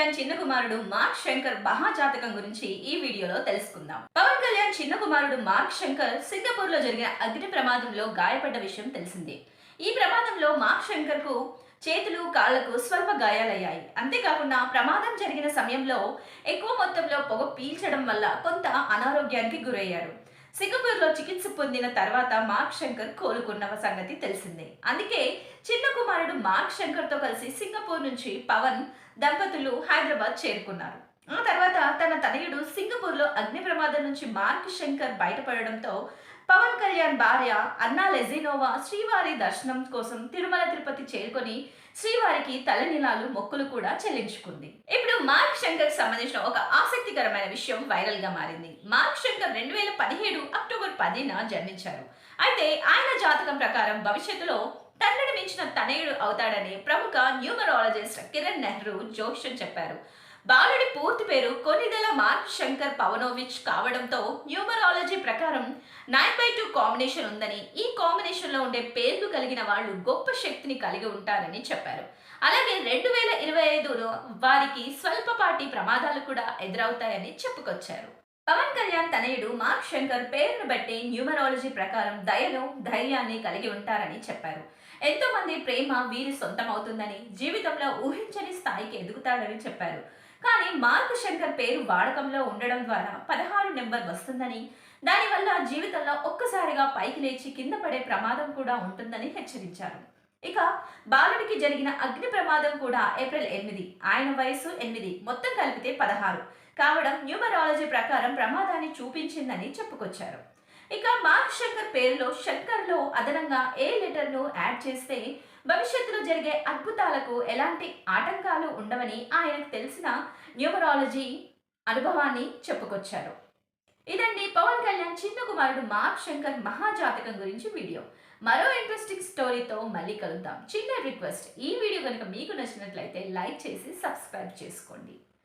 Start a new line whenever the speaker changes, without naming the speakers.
కళ్యాణ్ చిన్న కుమారుడు మార్క్ శంకర్ మహాజాతకం గురించి ఈ వీడియోలో తెలుసుకుందాం. పవన్ కళ్యాణ్ చిన్న కుమారుడు మార్క్ శంకర్ సింగపూర్లో జరిగిన అగ్ని ప్రమాదంలో గాయపడ్డ విషయం తెలిసిందే. ఈ ప్రమాదంలో మార్క్ శంకర్కు చేతులు కాళ్ళకు స్వల్ప గాయాలయ్యాయి. అంతేకాకుండా ప్రమాదం జరిగిన సమయంలో ఎక్కువ మొత్తంలో పొగ పీల్చడం వల్ల కొంత అనారోగ్యానికి గురయ్యారు సింగపూర్లో చికిత్స పొందిన తర్వాత మార్క్ శంకర్ కోలుకున్న సంగతి తెలిసిందే. అందుకే చిన్న కుమారుడు మార్క్ శంకర్తో కలిసి సింగపూర్ నుంచి పవన్ దంపతులు హైదరాబాద్ చేరుకున్నారు. ఆ తర్వాత తన తనయుడు సింగపూర్లో అగ్ని ప్రమాదం నుంచి మార్క్ శంకర్ బయటపడడంతో పవన్ కళ్యాణ్ భార్య అన్నా లెజినోవా శ్రీవారి దర్శనం కోసం తిరుమల తిరుపతి చేరుకొని శ్రీవారికి తలనీలాలు మొక్కులు కూడా చెల్లించుకుంది. ఇప్పుడు మార్క్ శంకర్ సంబంధించిన ఒక ఆసక్తికరమైన విషయం వైరల్గా మారింది. మార్క్ శంకర్ రెండు వేల పదిహేడు అక్టోబర్ పదిన జన్మించారు. అయితే ఆయన జాతకం ప్రకారం భవిష్యత్తులో తండ్రిని మించిన తనయుడు అవుతాడని ప్రముఖ న్యూమరాలజిస్ట్ కిరణ్ నెహ్రూ జోక్షన్ చెప్పారు. బాలుడి పూర్తి పేరు కొనిదెల మార్క్ శంకర్ పవనోవిచ్ కావడంతో న్యూమరాలజీ ప్రకారం నైన్ బై టూ కాంబినేషన్ ఉందని ఈ కాంబినేషన్లో ఉండే పేర్లు కలిగిన వాళ్ళు గొప్ప శక్తిని కలిగి ఉంటారని చెప్పారు. అలాగే రెండు వేల ఇరవై ఐదులో వారికి స్వల్పపాటి ప్రమాదాలు కూడా ఎదురవుతాయని చెప్పుకొచ్చారు. పవన్ కళ్యాణ్ తనయుడు మార్క్ శంకర్ పేరును బట్టి న్యూమరాలజీ ప్రకారం దయను ధైర్యాన్ని కలిగి ఉంటారని చెప్పారు. ఎంతో మంది ప్రేమ వీరి సొంతమవుతుందని జీవితంలో ఊహించని స్థాయికి ఎదుగుతాడని చెప్పారు. కానీ మార్క్ శంకర్ పేరు వాడకంలో ఉండడం ద్వారా పదహారు నెంబర్ వస్తుందని దానివల్ల జీవితంలో ఒక్కసారిగా పైకి లేచి కింద పడే ప్రమాదం కూడా ఉంటుందని హెచ్చరించారు. ఇక బాలుడికి జరిగిన అగ్ని ప్రమాదం కూడా ఏప్రిల్ ఎనిమిది ఆయన వయసు ఎనిమిది మొత్తం కలిపితే పదహారు. కావడం న్యూమరాలజీ ప్రకారం ప్రమాదాన్ని చూపించిందని చెప్పుకొచ్చారు. ఇక మహాశంకర్ శంకర్ పేరులో శంకర్లో అదనంగా ఏ లెటర్ను యాడ్ చేస్తే భవిష్యత్తులో జరిగే అద్భుతాలకు ఎలాంటి ఆటంకాలు ఉండవని ఆయనకు తెలిసిన న్యూమరాలజీ అనుభవాన్ని చెప్పుకొచ్చారు. ఇదండి పవన్ కళ్యాణ్ చిన్న కుమారుడు మార్క్ శంకర్ మహాజాతకం గురించి వీడియో. మరో ఇంట్రెస్టింగ్ స్టోరీతో మళ్ళీ కలుద్దాం. చిన్న రిక్వెస్ట్ ఈ వీడియో కనుక మీకు నచ్చినట్లయితే లైక్ చేసి సబ్స్క్రైబ్ చేసుకోండి.